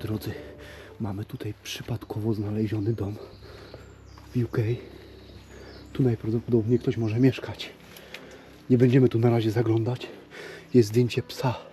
Drodzy, mamy tutaj przypadkowo znaleziony dom w UK. Tu najprawdopodobniej ktoś może mieszkać. Nie będziemy tu na razie zaglądać. Jest zdjęcie psa.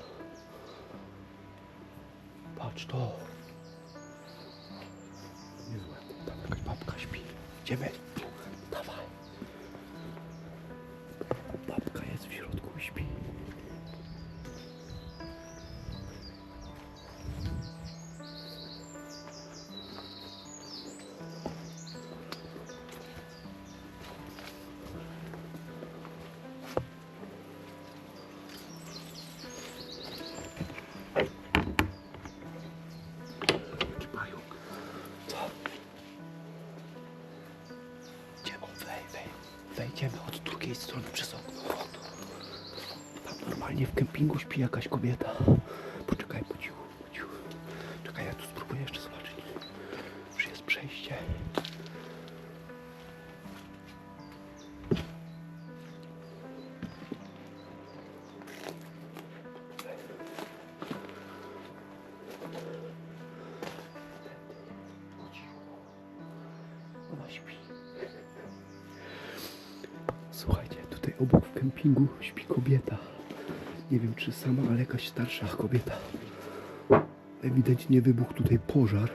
Kempingu śpi jakaś kobieta. Poczekaj, po cichu, po cichu. Czekaj, ja tu spróbuję jeszcze zobaczyć. Czy jest przejście. Ona śpi. Słuchajcie, tutaj obok w kempingu śpi kobieta. Nie wiem czy sama, ale jakaś starsza kobieta. Ewidentnie wybuchł tutaj pożar.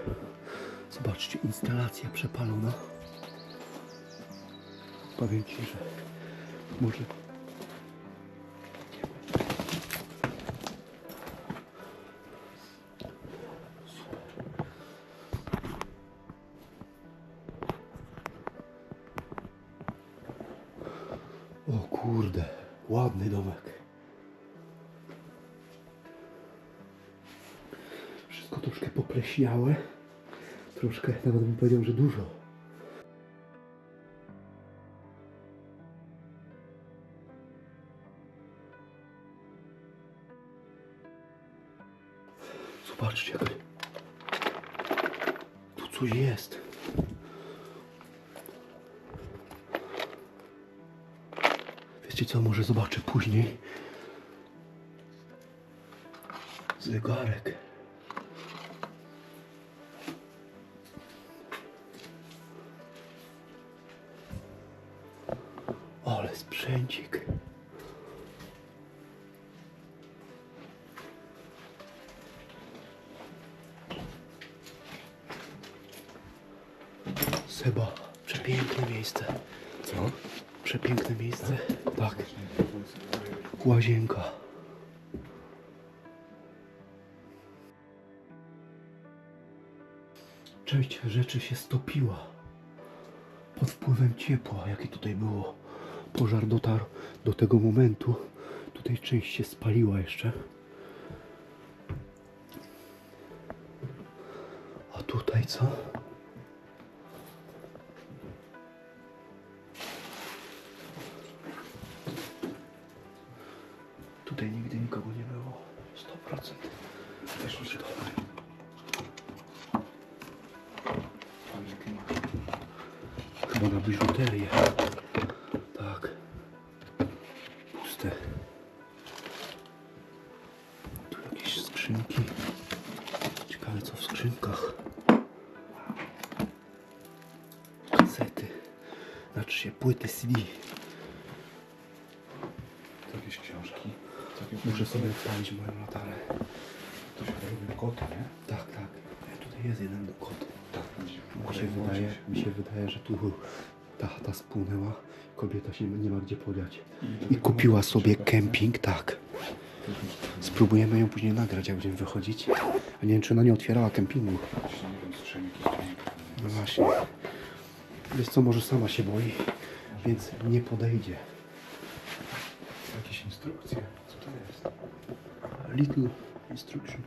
Zobaczcie, instalacja przepalona. Powiem Ci, że może... popleśniałe. Troszkę, nawet bym powiedział, że dużo. Zobaczcie, jak... Tu coś jest. Wiecie co, może zobaczę później. Zegarek. Sprzęcik. Seba, przepiękne miejsce. Co? Przepiękne miejsce. Tak. Łazienka. Część rzeczy się stopiła pod wpływem ciepła, jakie tutaj było. Pożar dotarł do tego momentu. Tutaj część się spaliła jeszcze. A tutaj co? Się płyty CD. To jakieś książki. Takie Muszę sobie odpalić moją latarę. To się robi kota, nie? Tak, tak. E, Tutaj jest jeden kot. Tak, będzie. Mi się, wydaje, mi się wydaje, że tu ta chata spłynęła. Kobieta się nie ma gdzie podziać. I kupiła sobie kemping, tak. Spróbujemy ją później nagrać, jak będziemy wychodzić. A nie wiem, czy ona nie otwierała kempingu. No właśnie. Wiesz co, może sama się boi, więc nie podejdzie. Jakieś instrukcje. Co to jest? Little instruction.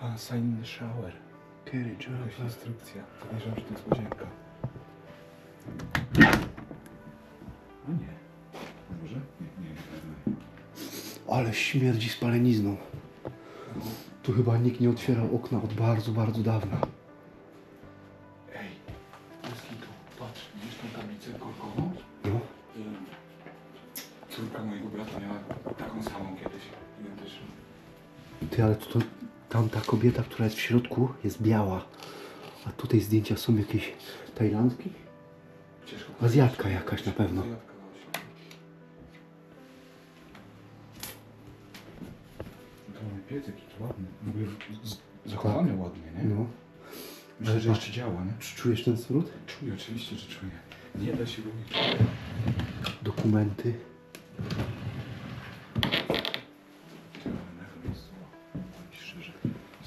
A, sign in the shower. Carriage. Jakaś instrukcja. Podejrzewam, że to jest łazienka. No nie. Może? Nie, nie, nie. nie. Ale śmierdzi spalenizną. Tu chyba nikt nie otwierał okna od bardzo, bardzo dawna. Córka mojego brata miała taką samą kiedyś. Identyczną. Ty, ale to, to Tamta kobieta, która jest w środku, jest biała. A tutaj zdjęcia są jakieś tajlandzkie? Ciężko Azjatka jakaś na pewno. Azjatka właśnie. To mamy piec jakiś ładny. W ogóle z- zachowany ładnie, nie? No. Myślę, że jeszcze działa, nie? Czy czujesz ten smród? Czuję, oczywiście, że czuję. Nie da się go nie czuć. Dokumenty.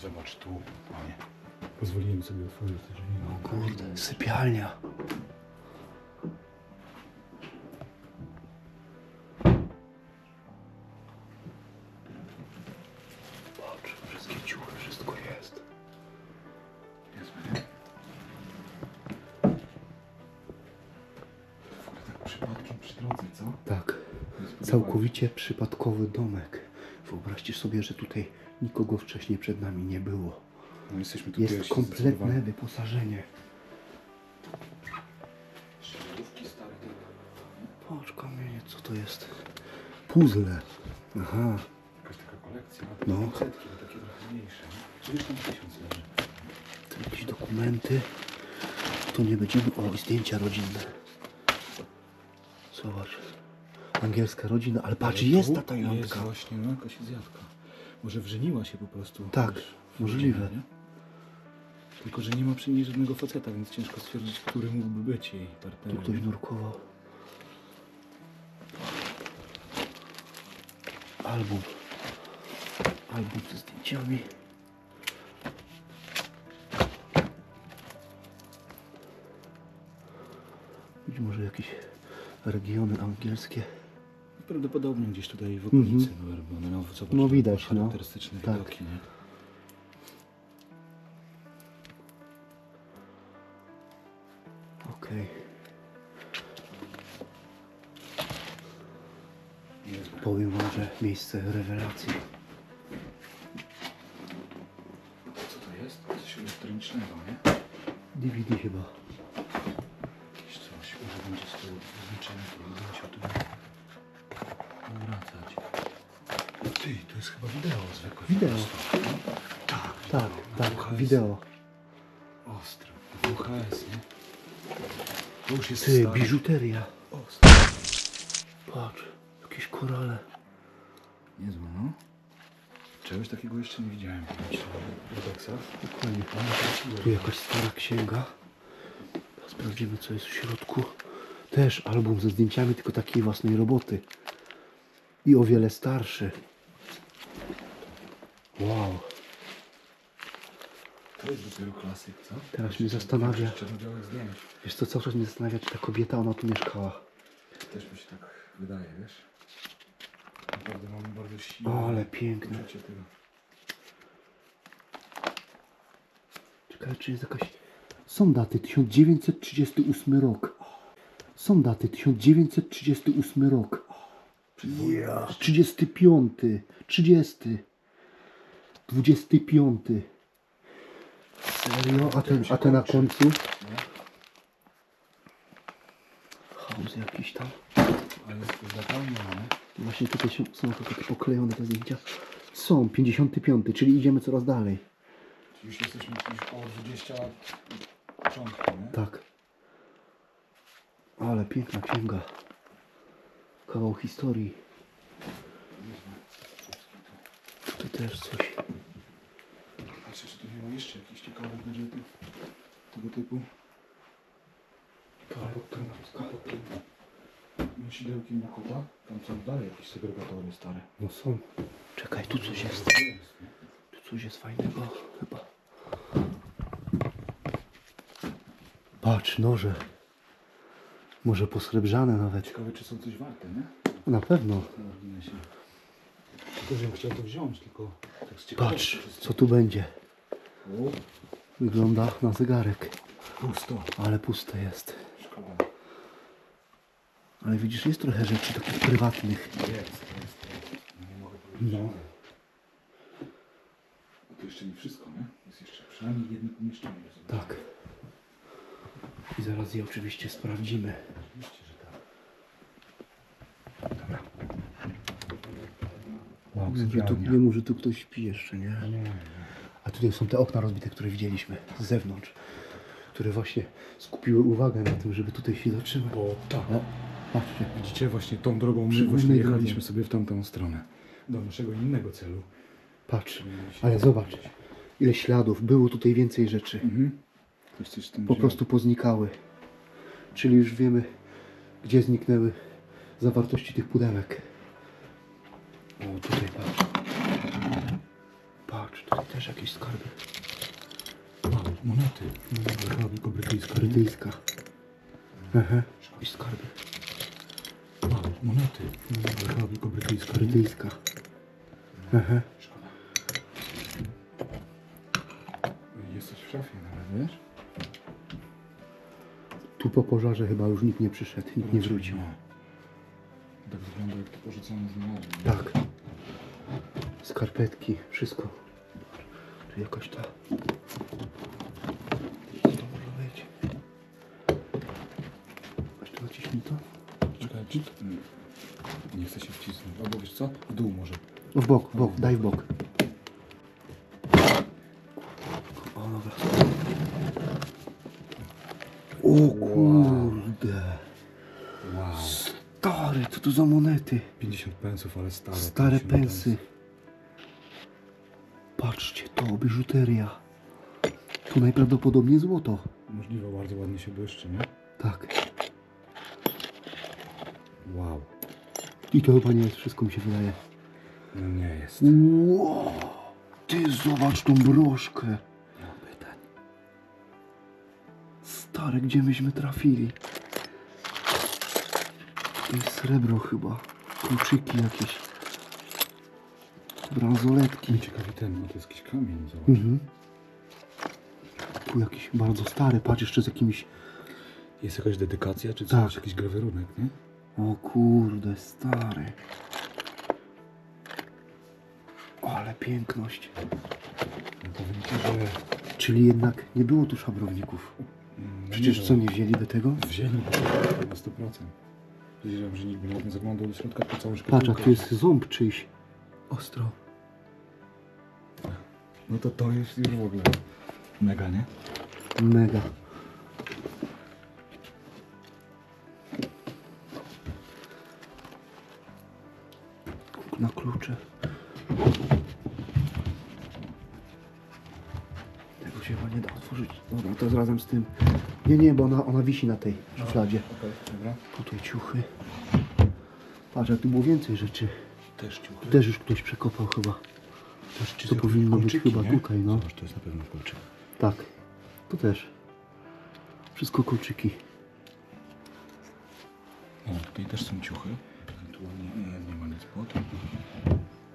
Zobacz tu, panie. Pozwoliłem sobie otworzyć te drzwi. No Kurde, sypialnia. Całkowicie przypadkowy domek. Wyobraźcie sobie, że tutaj nikogo wcześniej przed nami nie było. No jesteśmy tu Jest pierwsi kompletne wyposażenie. Szybówki stare. Patrz, kamienie, co to jest? Puzzle. Aha, Jakaś taka kolekcja. No. No. Setki, ale takie trochę mniejsze. nie? Czy już tam tysiąc leży? tu jakieś dokumenty. To nie będziemy... O, i zdjęcia rodzinne. Zobacz. Angielska rodzina, ale patrz, Ale jest tu ta Tajlandka. Jest właśnie, no jakaś azjatka. Może wrzeniła się po prostu. Tak, wiesz, w możliwe. nie? Tylko, że nie ma przy niej żadnego faceta, więc ciężko stwierdzić, który mógłby być jej Tu partnerem. ktoś nurkował. Album. Album ze zdjęciami. Być może jakieś regiony angielskie. Prawdopodobnie gdzieś tutaj w okolicy, Mhm. no, bo no, zobacz, No, widać, no. charakterystyczne Tak. widoki, nie? Okej. Powiem wam, że miejsce rewelacji. Co to jest? Coś elektronicznego, nie? DVD chyba. Jest chyba wideo zwykłe. Wideo. Tak, Tak, tak, wideo. Ostro. VHS, nie? To już jest Ty, stare. biżuteria. Ostro. Patrz, jakieś korale. Niezłe, no. Czegoś takiego jeszcze nie widziałem. W. Dokładnie. Tu jakaś stara księga. Sprawdzimy, co jest w środku. Też album ze zdjęciami, tylko takiej własnej roboty. I o wiele starszy. Wow. To jest dopiero klasyk, co? Teraz mnie zastanawia. Czarno-białych zdjęć. Wiesz co, cały czas mnie zastanawia, czy ta kobieta, ona tu mieszkała. Też mi się tak wydaje, wiesz? Naprawdę mamy bardzo silne O, ale piękne. poczucie tego. Ciekawe, czy jest jakaś... Są daty 1938 rok. Są daty 1938 rok. Ja, 35, 30, 25. Serio? A ten, a ten na końcu? Chaos jakiś tam. Ale jest zapełnione. Właśnie tutaj się- są to takie poklejone te zdjęcia. Są, 55, czyli idziemy coraz dalej. Już jesteśmy gdzieś około 20 lat początku, nie? Tak. Ale piękna księga. Kawał historii. Tutaj też coś. Ma jeszcze jakichś ciekawych gadżetów tego typu. Ten. Nosidełki na kota. Tam są dalej jakieś segregatory stare. No są. Czekaj, tu coś jest. Tu coś jest fajnego chyba. Patrz, noże. Może posrebrzane nawet. Ciekawe, czy są coś warte, nie? Na pewno. Tylko, żebym chciał to wziąć, tylko tak z ciekawości Patrz, co tu będzie. Wygląda na zegarek. pusto. Ale puste jest. Szkoda. Ale widzisz, jest trochę rzeczy takich prywatnych. Jest, jest, jest. No nie mogę powiedzieć. No. To jeszcze nie wszystko, nie? Jest jeszcze przynajmniej jedno pomieszczenie. Tak. I zaraz je oczywiście sprawdzimy. Oczywiście, że tak. Dobra. Wow. Że tu, nie mów, że tu ktoś śpi jeszcze, nie? Nie, nie. A tutaj są te okna rozbite, które widzieliśmy z zewnątrz, które właśnie skupiły uwagę na tym, żeby tutaj się zatrzymać. Bo tak. O, patrzcie. Widzicie, właśnie tą drogą my Przy właśnie jechaliśmy drodze. sobie w tamtą stronę. Do naszego innego celu. Patrz, ale zobacz, ile śladów, było tutaj więcej rzeczy. Mhm. Ktoś coś z tym Po wziął. prostu poznikały. Czyli już wiemy, gdzie zniknęły zawartości tych pudełek. O, tutaj patrz. Patrz, tutaj też jakieś skarby. A, monety. Chyba tylko brytyjska. Brytyjska. Aha, jakieś skarby. A, monety. Chyba tylko brytyjska. Brytyjska. Aha. Jesteś w szafie nawet, wiesz? Tu po pożarze chyba już nikt nie przyszedł, nikt nie wrócił. Tak wygląda jak to porzucone znalazłem. Tak. Skarpetki, wszystko. Tu jakaś ta. Co to może być? Jeszcze naciśnij to. Czekaj, czy... Mm. Nie chcę się wcisnąć. Albo wiesz co? W dół może. W bok, w bok, daj w bok. O, dobra. O kurde. Wow. Stary, co to za monety? 50 pensów, ale stare. Stare 50 pensy. To biżuteria. Tu najprawdopodobniej złoto. Możliwe, bardzo ładnie się błyszczy, nie? Tak. Wow. I to chyba nie jest wszystko, mi się wydaje. No nie jest. Wow, ty zobacz tą broszkę. Nie mam pytań. Stare, gdzie myśmy trafili? To jest srebro chyba. Kluczyki jakieś. Bransoletki. Mnie ciekawi ten, no to jest jakiś kamień, zobacz. Mhm. Tu jakiś bardzo stary, patrz jeszcze z jakimiś... Jest jakaś dedykacja, czy coś, Tak. jakiś grawerunek, nie? O kurde, stary. Ale piękność. No to widzicie, że... Czyli jednak nie było tu szabrowników. mm, Przecież nie co, nie wzięli do tego? Wzięli na 100%. Wiedziałem, że nikt by nawet nie zaglądał do środka po całą Patrz, szkatułkę. a tu jest ząb czyjś. Ostro. No to to jest już w ogóle mega, nie? Mega. Na klucze. Tego się chyba nie da otworzyć. Dobra, to jest razem z tym. Nie, nie, bo ona, ona wisi na tej szufladzie. Okej, dobra. Tutaj ciuchy. Patrz, tu było więcej rzeczy. Też ciuchy. Też już ktoś przekopał chyba. To powinno być chyba tutaj, no. Zobacz, to jest na pewno kolczyk. Tak. Tu też. Wszystko kolczyki. No, tutaj też są ciuchy. Ewentualnie nie, nie ma nic pod.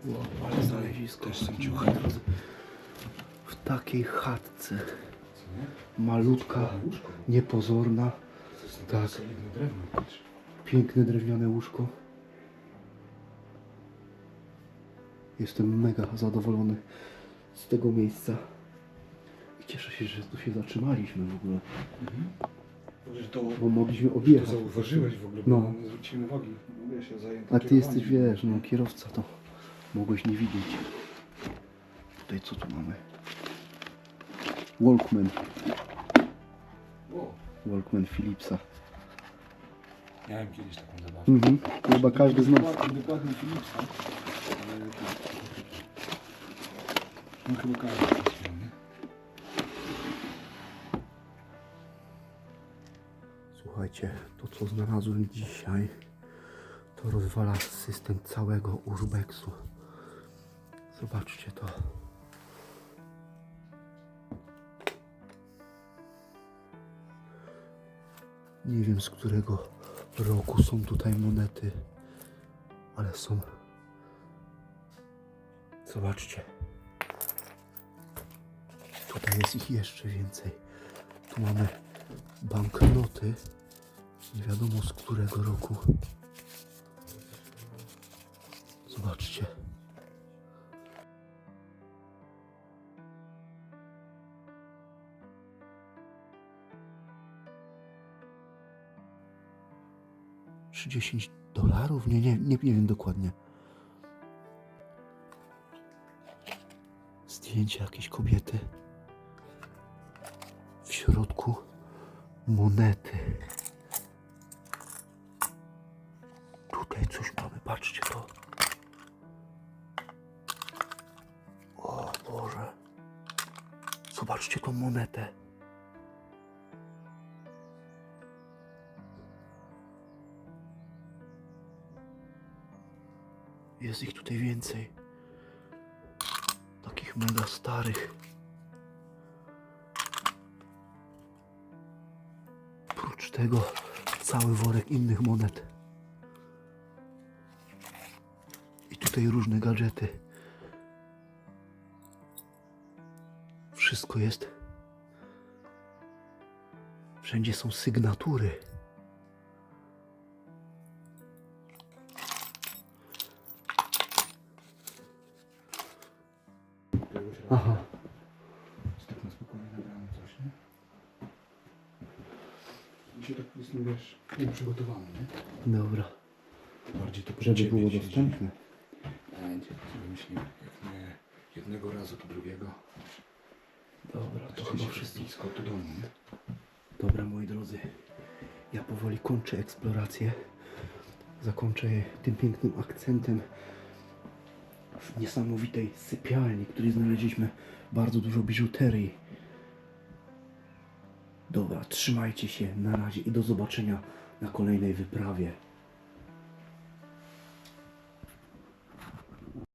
Wow, ale znalezisko. Też są ciuchy. W takiej chatce. Nie? Malutka, niepozorna. Tak. Piękne drewniane łóżko. Jestem mega zadowolony z tego miejsca. I cieszę się, że tu się zatrzymaliśmy w ogóle. Że to, Bo mogliśmy to objechać. zauważyłeś w ogóle, No. bo nie zwróciłem uwagi. No, wiesz, ja zajęty A ty jesteś, wiesz, no kierowca to mogłeś nie widzieć. Tutaj co tu mamy? Walkman. O, Walkman Philipsa. miałem kiedyś taką zabawkę. Mhm. Chyba każdy z nas. Dokładnie, dokładnie Philipsa. No chyba każdy? Słuchajcie, to co znalazłem dzisiaj, to rozwala system całego urbexu. Zobaczcie to. Nie wiem z którego roku są tutaj monety, ale są. Zobaczcie. Tutaj jest ich jeszcze więcej. Tu mamy banknoty. Nie wiadomo z którego roku. Zobaczcie. 10 dolarów? Nie, nie, nie wiem dokładnie. Zdjęcie jakiejś kobiety. W środku monety. Tutaj coś mamy, patrzcie to. O Boże. Zobaczcie tą monetę. Jest ich tutaj więcej. Mega starych. Oprócz tego cały worek innych monet. I tutaj różne gadżety. Wszystko jest. Wszędzie są sygnatury. Wiesz, nieprzygotowany, nie? Dobra. Bardziej to Żeby było dostępne. Będzie. Co wymyślimy? Jak nie jednego razu, to drugiego. Dobra, to chyba wszystko. blisko do domu, nie? Dobra, moi drodzy, ja powoli kończę eksplorację. Zakończę je tym pięknym akcentem w niesamowitej sypialni, w której znaleźliśmy bardzo dużo biżuterii. Dobra, trzymajcie się, na razie i do zobaczenia na kolejnej wyprawie.